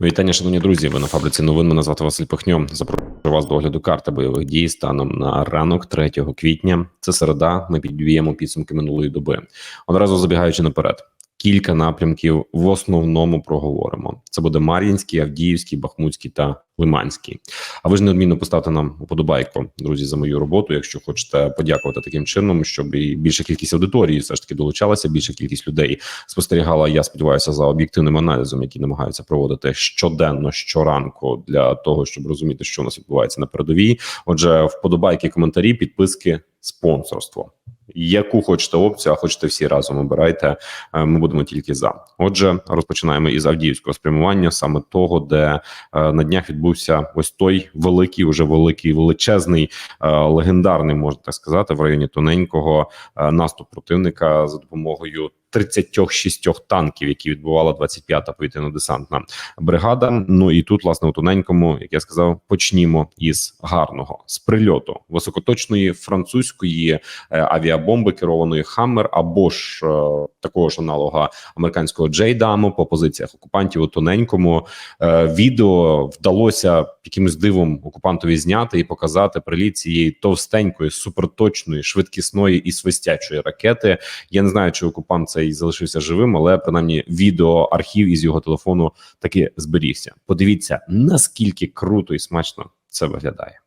Вітання, шановні друзі. Ви на фабриці новин. Мене звати Василь Пихньо. Запрошую вас до огляду карти бойових дій станом на ранок 3 квітня. Це середа. Ми підб'ємо підсумки минулої доби. Одразу забігаючи наперед. Кілька напрямків в основному проговоримо. Це буде Мар'їнський, Авдіївський, Бахмутський та Лиманський. А ви ж неодмінно поставте нам уподобайку, друзі, за мою роботу. Якщо хочете подякувати таким чином, щоб і більша кількість аудиторії все ж таки долучалася, більша кількість людей спостерігала. Я сподіваюся, за об'єктивним аналізом, який намагаються проводити щоденно щоранку для того, щоб розуміти, що у нас відбувається на передовій. Отже, вподобайки, коментарі, підписки, спонсорство. Яку хочете опцію, а хочете всі разом обирайте. Е, Ми будемо тільки за. Отже, розпочинаємо із Авдіївського спрямування, саме того, де е, на днях відбувся ось той великий, уже великий, величезний, е, легендарний, можна так сказати, в районі тоненького наступ противника за допомогою 36 танків, які відбувала 25-та повітряно-десантна бригада. Ну і тут, власне, у тоненькому, як я сказав, почнімо із гарного з прильоту високоточної французької е, авіабомби керованої Хаммер або ж е, такого ж аналога американського Джейдаму по позиціях окупантів у тоненькому. Е, відео вдалося якимось дивом окупантові зняти і показати приліт цієї товстенької, суперточної, швидкісної і свистячої ракети. Я не знаю, чи окупант цей залишився живим, але принаймні відеоархів із його телефону таки зберігся. Подивіться, наскільки круто і смачно це виглядає.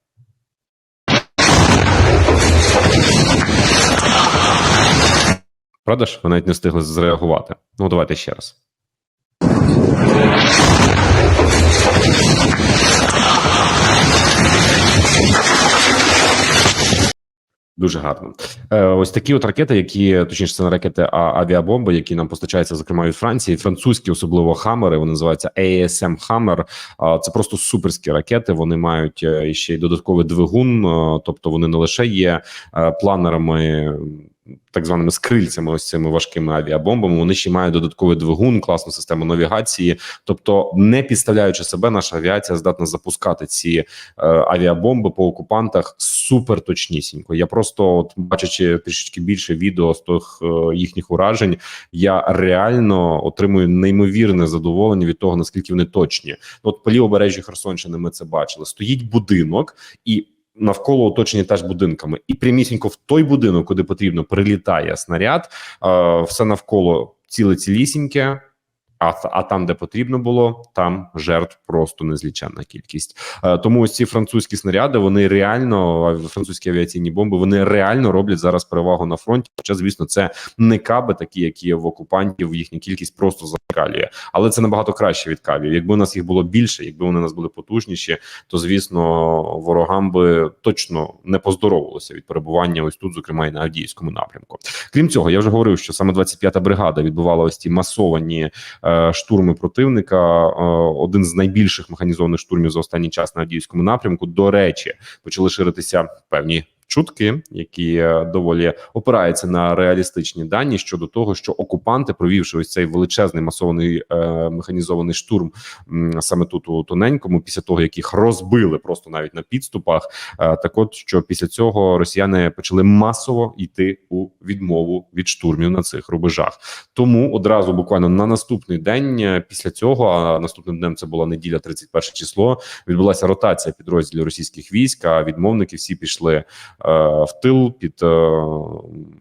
Правда ж, ви навіть не встигли зреагувати. Ну, давайте ще раз. Дуже гарно. Е, ось такі от ракети, які точніше, це не ракети, а авіабомби, які нам постачаються, зокрема від Франції, французькі, особливо хамери. Вони називаються ASM Hammer. Це просто суперські ракети. Вони мають е, ще й додатковий двигун, е, тобто вони не лише є е, планерами. Так званими скрильцями, ось цими важкими авіабомбами, вони ще мають додатковий двигун, класну систему навігації. Тобто, не підставляючи себе, наша авіація здатна запускати ці е, авіабомби по окупантах супер точнісінько. Я просто, от бачачи трішечки більше відео з тих е, їхніх уражень, я реально отримую неймовірне задоволення від того, наскільки вони точні. От по лівобережжі Херсонщини ми це бачили. Стоїть будинок і. Навколо оточені теж будинками, і прямісінько в той будинок, куди потрібно, прилітає снаряд. Все навколо ціле цілісіньке. А, а там, де потрібно було, там жертв просто незліченна кількість. Е, тому ось ці французькі снаряди вони реально французькі авіаційні бомби. Вони реально роблять зараз перевагу на фронті. Хоча, звісно, це не каби, такі які є в окупантів. Їхня кількість просто закалює, але це набагато краще від кабів. Якби у нас їх було більше, якби вони у нас були потужніші, то звісно ворогам би точно не поздоровилося від перебування ось тут, зокрема і на Авдіївському напрямку. Крім цього, я вже говорив, що саме 25-та бригада відбувала ось ті масовані е, штурми противника. Е, один з найбільших механізованих штурмів за останній час на Авдіївському напрямку. До речі, почали ширитися певні. Чутки, які е, доволі опираються на реалістичні дані щодо того, що окупанти, провівши ось цей величезний масований е, механізований штурм саме тут у тоненькому, після того як їх розбили просто навіть на підступах, е, так от що після цього росіяни почали масово йти у відмову від штурмів на цих рубежах. Тому одразу буквально на наступний день е, після цього, а наступним днем це була неділя, 31 число. Відбулася ротація підрозділів російських військ. А відмовники всі пішли в тил під е,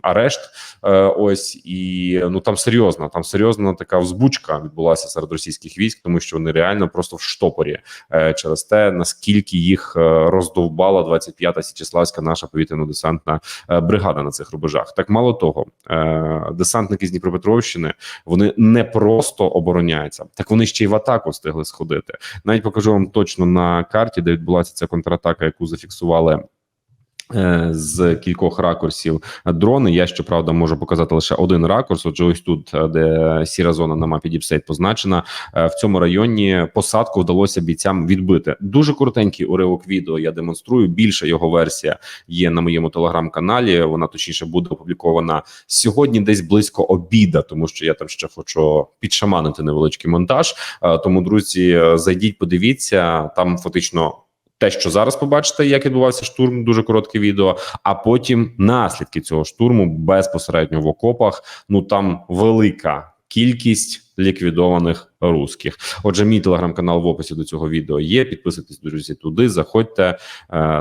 арешт. Е, ось і ну там серйозна, там серйозна така взбучка відбулася серед російських військ, тому що вони реально просто в штопорі е, через те, наскільки їх е, роздовбала 25-та січеславська наша повітряно-десантна е, бригада на цих рубежах. Так мало того, е, десантники з Дніпропетровщини вони не просто обороняються, так вони ще й в атаку встигли сходити. Навіть покажу вам точно на карті, де відбулася ця контратака, яку зафіксували. Е, З кількох ракурсів дрони. Я щоправда можу показати лише один ракурс. Отже, ось тут, е, де сіра зона на мапі Діпстейт позначена. е, В цьому районі посадку вдалося бійцям відбити. Дуже коротенький уривок відео. Я демонструю. Більша його версія є на моєму телеграм-каналі. Вона точніше буде опублікована сьогодні, десь близько обіда, тому що я там ще хочу підшаманити невеличкий монтаж. Тому, друзі, зайдіть, подивіться там фактично. Те, що зараз побачите, як відбувався штурм, дуже коротке відео. А потім наслідки цього штурму безпосередньо в окопах. Ну там велика кількість ліквідованих русських. Отже, мій телеграм-канал в описі до цього відео є. Підписуйтесь, друзі, туди, заходьте е,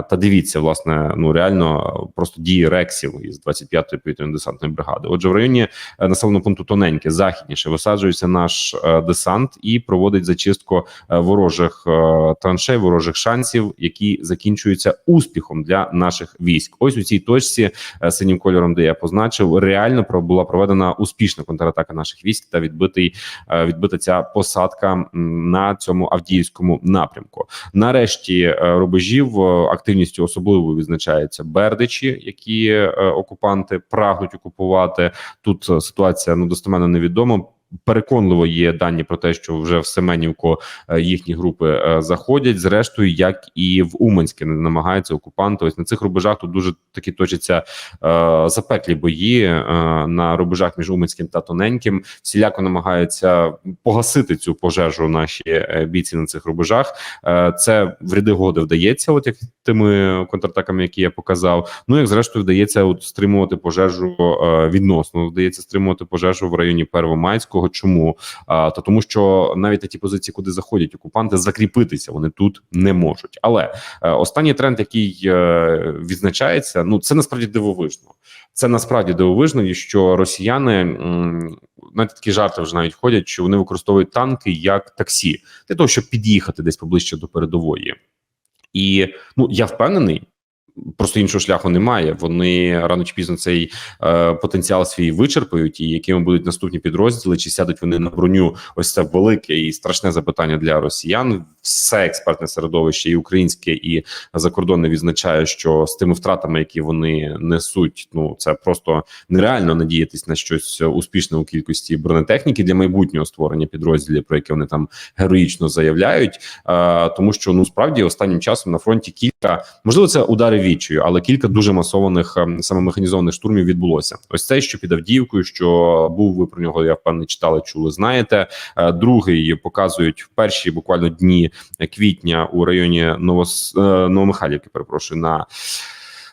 та дивіться, власне, ну реально просто дії рексів із 25-ї повітряно десантної бригади. Отже, в районі е, населеного пункту тоненьке західніше висаджується наш е, десант і проводить зачистку ворожих траншей, ворожих шансів, які закінчуються успіхом для наших військ. Ось у цій точці синім кольором, де я позначив, реально про- була проведена успішна контратака наших військ та відбитий відбита ця посадка на цьому авдіївському напрямку. Нарешті е, рубежів е, активністю особливо відзначаються Бердичі, які е, окупанти прагнуть окупувати. Тут е, ситуація ну достеменно невідома. Переконливо є дані про те, що вже в Семенівку е, їхні групи е, заходять. Зрештою, як і в Уманське не намагаються окупанти. Ось на цих рубежах тут дуже такі точаться е, запеклі бої на рубежах між Уманським та Тоненьким. Всіляко намагаються погасити цю пожежу наші бійці на цих рубежах. Це в ряди годи вдається, от як тими контратаками, які я показав. Ну як зрештою вдається от стримувати пожежу відносно, вдається стримувати пожежу в районі Первомайського. Чому а, та тому, що навіть на ті позиції, куди заходять окупанти, закріпитися вони тут не можуть. Але е, останній тренд, який е, відзначається, ну це насправді дивовижно. Це насправді дивовижно, що росіяни м, навіть такі жарти вже навіть ходять, що вони використовують танки як таксі для того, щоб під'їхати десь поближче до передової. І ну я впевнений. Просто іншого шляху немає. Вони рано чи пізно цей е, потенціал свій вичерпають, і якими будуть наступні підрозділи, чи сядуть вони на броню? Ось це велике і страшне запитання для росіян. Все експертне середовище, і українське, і закордонне відзначає, що з тими втратами, які вони несуть, ну це просто нереально надіятись на щось успішне у кількості бронетехніки для майбутнього створення підрозділів, про які вони там героїчно заявляють. Е, тому що ну справді останнім часом на фронті кілька можливо це удари відчаю, але кілька дуже масованих ем, саме механізованих штурмів відбулося. Ось це, що під Авдіївкою, що був ви про нього, я впевнений, читали, чули, знаєте. Е, Другий показують в перші буквально дні квітня у районі Новос е, Новомихайлівки. Перепрошую на.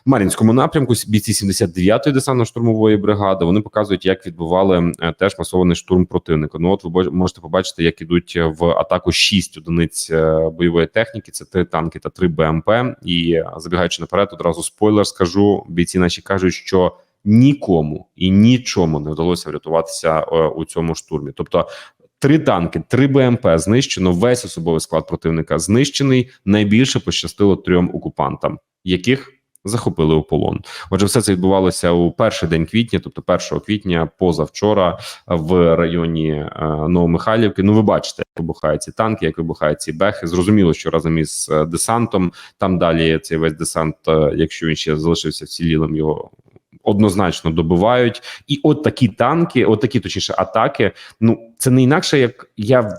Мар'їнському напрямку бійці 79-ї десантно-штурмової бригади вони показують, як відбували е, теж масований штурм противника. Ну от ви можете побачити, як ідуть в атаку 6 одиниць е, бойової техніки. Це три танки та три БМП. І е, забігаючи наперед, одразу спойлер скажу. Бійці наші кажуть, що нікому і нічому не вдалося врятуватися е, у цьому штурмі. Тобто. Три танки, три БМП знищено. Весь особовий склад противника знищений. Найбільше пощастило трьом окупантам, яких захопили у полон. Отже, все це відбувалося у перший день квітня, тобто 1 квітня, позавчора, в районі е, Новомихайлівки. Ну, ви бачите, як вибухають ці танки, як вибухають ці бехи. Зрозуміло, що разом із е, десантом там далі цей весь десант, е, якщо він ще залишився вцілілим, його. Однозначно добивають, і от такі танки, от такі точніше атаки. Ну це не інакше, як я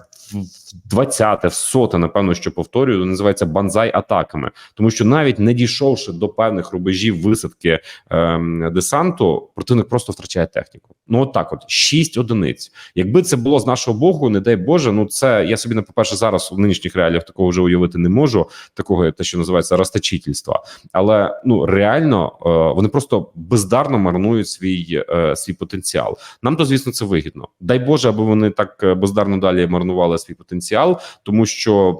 20-те, в соте, напевно, що повторюю, називається банзай атаками, тому що навіть не дійшовши до певних рубежів висадки ем, десанту, противник просто втрачає техніку. Ну от так, от 6 одиниць. Якби це було з нашого боку, не дай Боже, ну це я собі не по перше зараз в нинішніх реаліях такого вже уявити не можу. Такого те, що називається розтачительства. Але ну реально е, вони просто бездарно марнують свій е, свій потенціал. Нам то звісно це вигідно. Дай Боже, аби вони так е, бездарно далі марнували свій потенціал, тому що.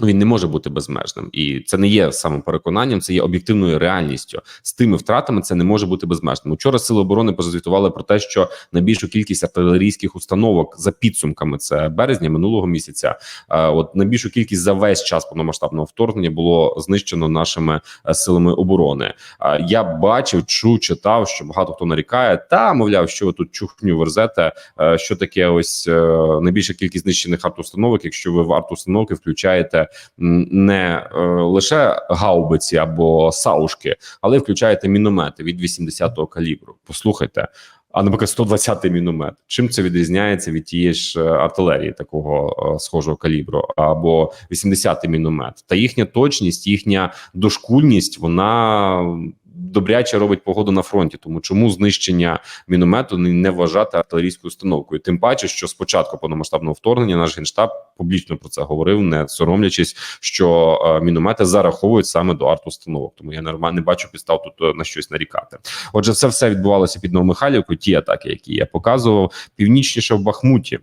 Ну, він не може бути безмежним, і це не є самопереконанням, це є об'єктивною реальністю. З тими втратами це не може бути безмежним. Учора сили оборони позвітували про те, що найбільшу кількість артилерійських установок за підсумками це березня минулого місяця. е, От найбільшу кількість за весь час повномасштабного вторгнення було знищено нашими е, силами оборони. Е, Я бачив, чув, читав, що багато хто нарікає, та мовляв, що ви тут чухню верзете. Що таке ось найбільша кількість знищених арт-установок, якщо ви в арт-установки включаєте не е, лише гаубиці або саушки, але включаєте міномети від 80-го калібру. Послухайте. А наприклад, 120-й міномет. Чим це відрізняється від тієї ж е, артилерії такого е, схожого калібру, або 80-й міномет? Та їхня точність, їхня дошкульність, вона добряче робить погоду на фронті. Тому чому знищення міномету не вважати артилерійською установкою? Тим паче, що спочатку повномасштабного вторгнення наш генштаб публічно про це говорив, не соромлячись, що е, міномети зараховують саме до арт-установок. Тому я не бачу підстав тут е, на щось нарікати. Отже, це все відбувалося під Новомихайлівкою. Ті атаки, які я показував, північніше в Бахмуті.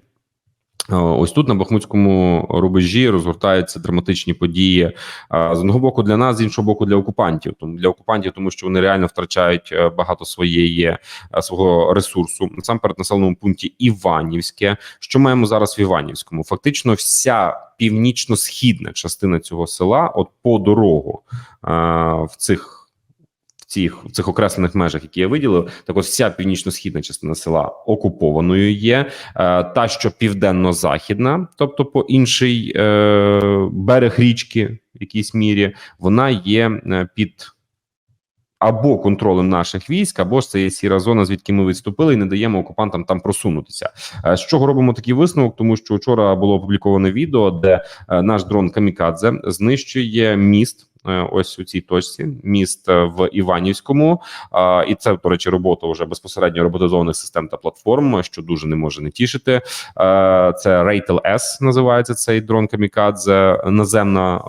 Е, Ось тут на Бахмутському рубежі розгортаються драматичні події е, з одного боку для нас, з іншого боку, для окупантів. Тому для окупантів, тому що вони реально втрачають е, багато своєї свого ресурсу. Насамперед, населеному пункті Іванівське. Що маємо зараз в Іванівському? Фактично, вся північно-східна частина цього села, от по дорогу в цих. Цих цих окреслених межах, які я виділив, так ось вся північно-східна частина села окупованою є. Е, та, що південно-західна, тобто по інший е, берег річки, в якійсь мірі, вона є е, під або контролем наших військ, або ж це є сіра зона, звідки ми відступили, і не даємо окупантам там просунутися. З чого робимо такий висновок? Тому що вчора було опубліковане відео, де наш дрон Камікадзе знищує міст. Е, Ось у цій точці міст е, в Іванівському, і це до речі, робота вже безпосередньо роботизованих систем та платформ, що дуже не може не тішити. Е, Це Raytel S називається цей дрон Камікадзе, наземна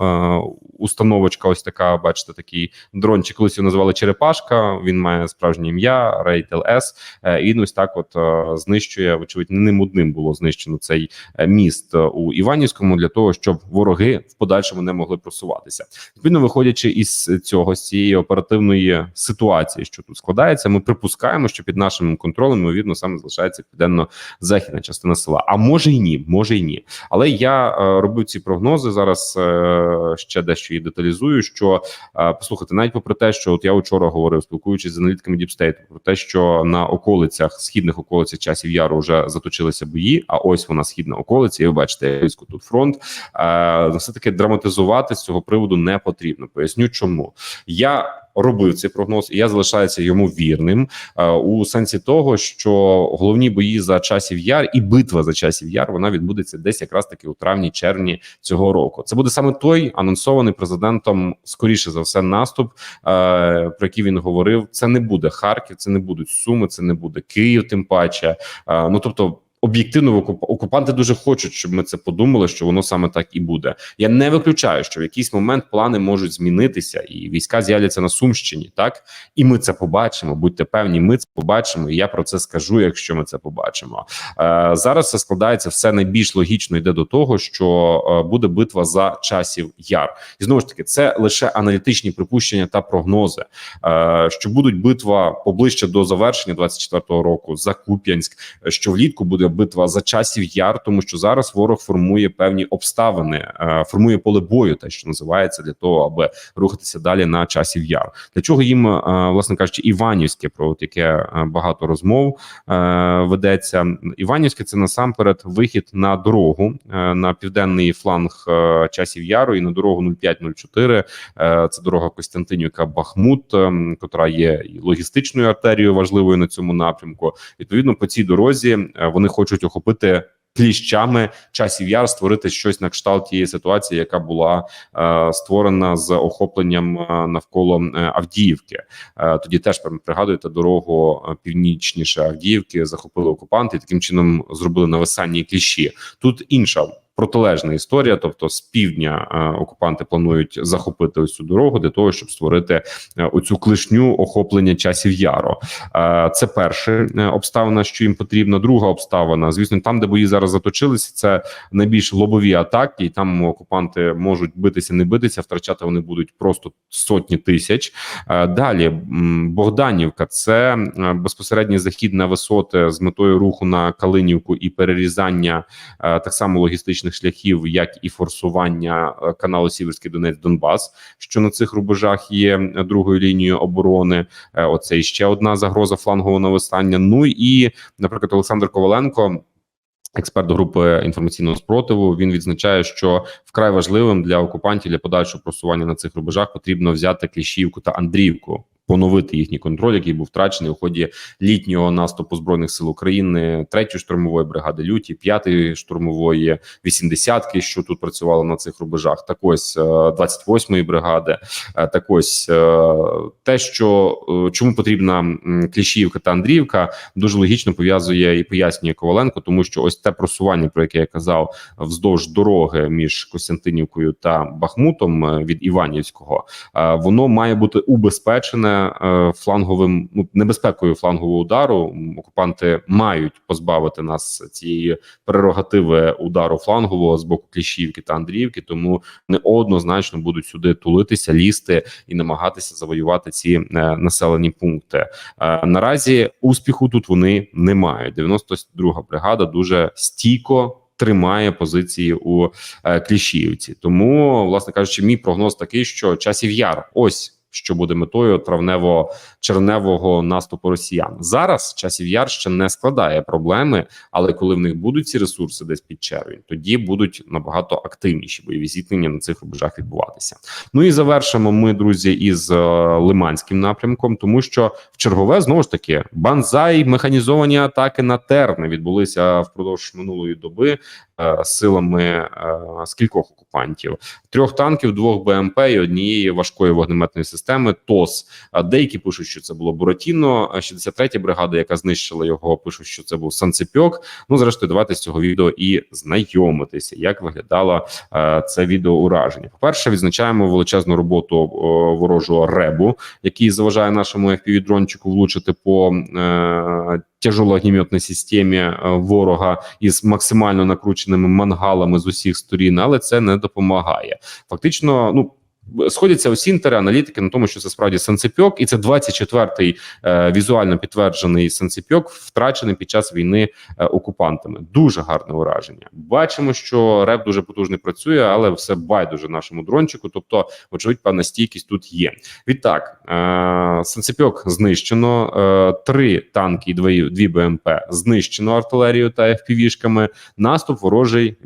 установочка. Ось така, бачите, такий дрончик. Колись його називали Черепашка. Він має справжнє ім'я S. Е, І ось так, от знищує. Вочевидь, ним одним було знищено цей міст у Іванівському для того, щоб вороги в подальшому не могли просуватися. Відповідно, виходячи із цього з цієї оперативної ситуації, що тут складається, ми припускаємо, що під нашим контролем ймовірно саме залишається південно-західна частина села. А може й ні, може й ні. Але я е, робив ці прогнози зараз. е, ще дещо її деталізую. Що е, послухайте, навіть попри те, що от я вчора говорив, спілкуючись з аналітиками Діпстейту, про те, що на околицях східних околицях часів яру вже заточилися бої. А ось вона східна околиця. І ви бачите, близько тут фронт. Все таки драматизувати з цього приводу не потрібно. Поясню, чому я. Робив цей прогноз, і я залишаюся йому вірним е, у сенсі того, що головні бої за часів яр і битва за часів яр вона відбудеться десь якраз таки у травні-червні цього року. Це буде саме той анонсований президентом, скоріше за все, наступ, е, про який він говорив. Це не буде Харків, це не будуть Суми, це не буде Київ. Тим паче, Е, ну тобто. Об'єктивно окуп- окупанти дуже хочуть, щоб ми це подумали, що воно саме так і буде. Я не виключаю, що в якийсь момент плани можуть змінитися, і війська з'являться на Сумщині, так і ми це побачимо. Будьте певні, ми це побачимо. І я про це скажу, якщо ми це побачимо. Е, зараз це складається все найбільш логічно йде до того, що е, буде битва за часів яр, і знову ж таки, це лише аналітичні припущення та прогнози. Е, що будуть битва поближче до завершення 24-го року за Куп'янськ, е, що влітку буде битва за часів яр, тому що зараз ворог формує певні обставини, е, формує поле бою, те, що називається, для того, аби рухатися далі на часів яр. Для чого їм, е, власне кажучи, Іванівське, про яке е, багато розмов ведеться. Іванівське це насамперед вихід на дорогу на південний фланг часів яру і на дорогу 0504. Е, Це дорога Костянтинівка Бахмут, котра є і логістичною артерією важливою на цьому напрямку. Відповідно, по цій дорозі вони хочуть охопити. Кліщами часів яр створити щось на кшталт тієї ситуації, яка була е, створена з охопленням е, навколо е, Авдіївки. Е, тоді теж пригадуєте дорогу е, північніше Авдіївки, захопили окупанти і таким чином зробили нависання кліщі. Тут інша протилежна історія, тобто з півдня е, окупанти планують захопити ось цю дорогу для того, щоб створити е, оцю клишню охоплення часів яру. Е, Це перша обставина, що їм потрібна. Друга обставина, звісно, там, де бої зараз заточилися, це найбільш лобові атаки, і там окупанти можуть битися, не битися, втрачати вони будуть просто сотні тисяч. Далі Богданівка це безпосередній захід на висоти з метою руху на Калинівку і перерізання так само логістичних шляхів, як і форсування е, каналу Сіверський Донець Донбас, що на цих рубежах є е, другою лінією оборони. Е, Оце ще одна загроза флангового нависання. Ну і, наприклад, Олександр Коваленко. Експерт групи інформаційного спротиву він відзначає, що вкрай важливим для окупантів для подальшого просування на цих рубежах потрібно взяти Кліщівку та Андріївку, поновити їхній контроль, який був втрачений у ході літнього наступу збройних сил України, третьої штурмової бригади люті, п'ятої штурмової, вісімдесятки, що тут працювали на цих рубежах. Так ось е, 28-ї бригади. Е, Так ось е, те, що е, чому потрібна м, Кліщівка та Андріївка, дуже логічно пов'язує і пояснює Коваленко, тому що ось те просування, про яке я казав, вздовж дороги між Костянтинівкою та Бахмутом е, від Іванівського, е, воно має бути убезпечене е, фланговим ну небезпекою флангового удару. Окупанти мають позбавити нас цієї прерогативи удару флангового з боку Кліщівки та Андріївки, тому вони однозначно будуть сюди тулитися, лізти і намагатися завоювати ці е, населені пункти. Е, наразі успіху тут вони не мають. 92-га бригада дуже стійко. Тримає позиції у е, Кліщіївці, тому, власне кажучи, мій прогноз такий, що часів яр ось що буде метою травнево-черневого наступу росіян. Зараз часів яр ще не складає проблеми, але коли в них будуть ці ресурси десь під червень, тоді будуть набагато активніші бойові зіткнення на цих рубежах відбуватися. Ну і завершимо ми, друзі, із е, лиманським напрямком, тому що в чергове знову ж таки банзай механізовані атаки на терни відбулися впродовж минулої доби силами е, скількох окупантів: трьох танків, двох БМП і однієї важкої вогнеметної системи. ТОС деякі пишуть, що це було Буратіно. а 63-я бригада, яка знищила його, пишуть, що це був Санцепьок. Ну зрештою, давайте з цього відео і знайомитися, як виглядало е, це відео ураження. По перше, відзначаємо величезну роботу ворожого ребу, який заважає нашому FPV-дрончику влучити по е, тяжелоогнеметній системі е, ворога із максимально накрученими мангалами з усіх сторін, але це не допомагає. Фактично, ну. Сходяться усі інтери аналітики на тому, що це справді санцепьок, і це 24-й е, візуально підтверджений санцепьок, втрачений під час війни е, окупантами. Дуже гарне ураження. Бачимо, що реп дуже потужний працює, але все байдуже нашому дрончику. Тобто, вочевидь, певна стійкість тут є. Відтак, е, санцепьок знищено, е, три танки і дві, дві БМП знищено артилерією та FPV-шками. Наступ ворожий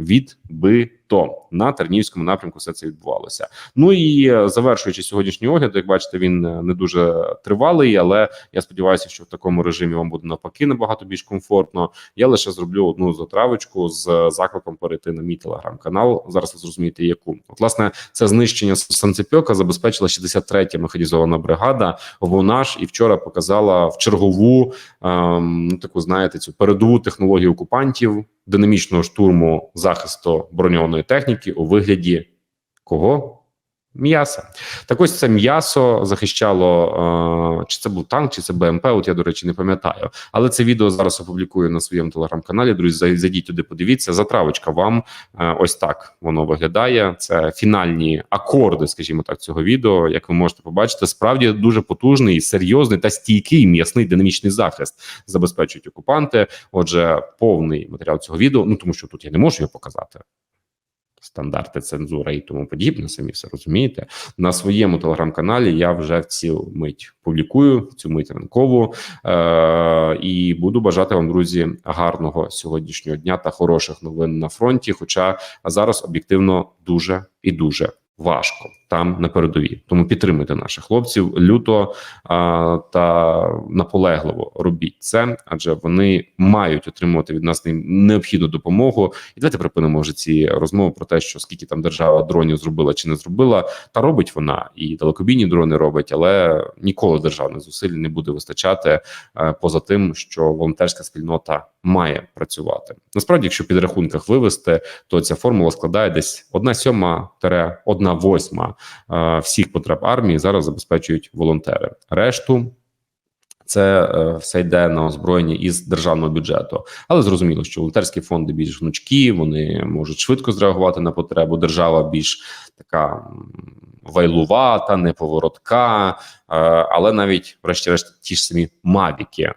відбито. На Тернівському напрямку все це відбувалося. Ну і е, завершуючи сьогоднішній огляд, як бачите, він е, не дуже тривалий, але я сподіваюся, що в такому режимі вам буде навпаки набагато більш комфортно. Я лише зроблю одну затравочку з закликом перейти на мій телеграм-канал. Зараз ви зрозумієте, яку от власне це знищення Санцепьока забезпечила 63-я механізована бригада. Вона ж і вчора показала в чергову ем, таку, знаєте, цю передову технологію окупантів динамічного штурму захисту броньованої техніки у вигляді кого? М'яса. Так ось це м'ясо захищало, е, чи це був танк, чи це БМП. От я, до речі, не пам'ятаю. Але це відео зараз опублікую на своєму телеграм-каналі. Друзі, зай- зайдіть туди, подивіться. Затравочка вам е, ось так воно виглядає. Це фінальні акорди, скажімо так, цього відео. Як ви можете побачити, справді дуже потужний, серйозний та стійкий м'ясний динамічний захист забезпечують окупанти. Отже, повний матеріал цього відео. Ну тому що тут я не можу його показати. Стандарти цензури і тому подібне, самі все розумієте. На своєму телеграм-каналі я вже в цю мить публікую цю мить ранкову е- і буду бажати вам, друзі, гарного сьогоднішнього дня та хороших новин на фронті. Хоча зараз об'єктивно дуже і дуже важко там на передовій. Тому підтримуйте наших хлопців люто а, та наполегливо робіть це, адже вони мають отримувати від нас необхідну допомогу. І давайте припинимо вже ці розмови про те, що скільки там держава дронів зробила чи не зробила, та робить вона і далекобійні дрони робить, але ніколи державних зусиль не буде вистачати е, поза тим, що волонтерська спільнота має працювати. Насправді, якщо під рахунках вивести, то ця формула складає десь одна сьома тире одна восьма е, всіх потреб армії зараз забезпечують волонтери. Решту. Це е, все йде на озброєння із державного бюджету, але зрозуміло, що волонтерські фонди більш гнучкі, вони можуть швидко зреагувати на потребу. Держава більш така вайлувата, неповоротка. Е, але навіть, врешті-решт, ті ж самі мавіки,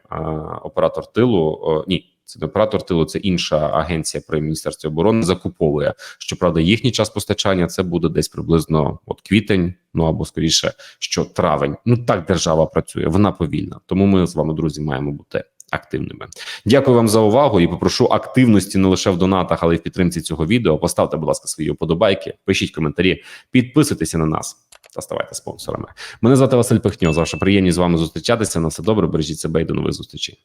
оператор тилу ні. Це не оператор тилу, це інша агенція при міністерстві оборони закуповує. Щоправда, їхній час постачання це буде десь приблизно от квітень, ну або скоріше, що травень. Ну так держава працює, вона повільна. Тому ми з вами, друзі, маємо бути активними. Дякую вам за увагу і попрошу активності не лише в донатах, але й в підтримці цього відео. Поставте, будь ласка, свої вподобайки, пишіть коментарі, підписуйтеся на нас та ставайте спонсорами. Мене звати Василь Пихньо. Завжди приємні з вами зустрічатися. На все добре, бережіть себе і до нових зустрічей.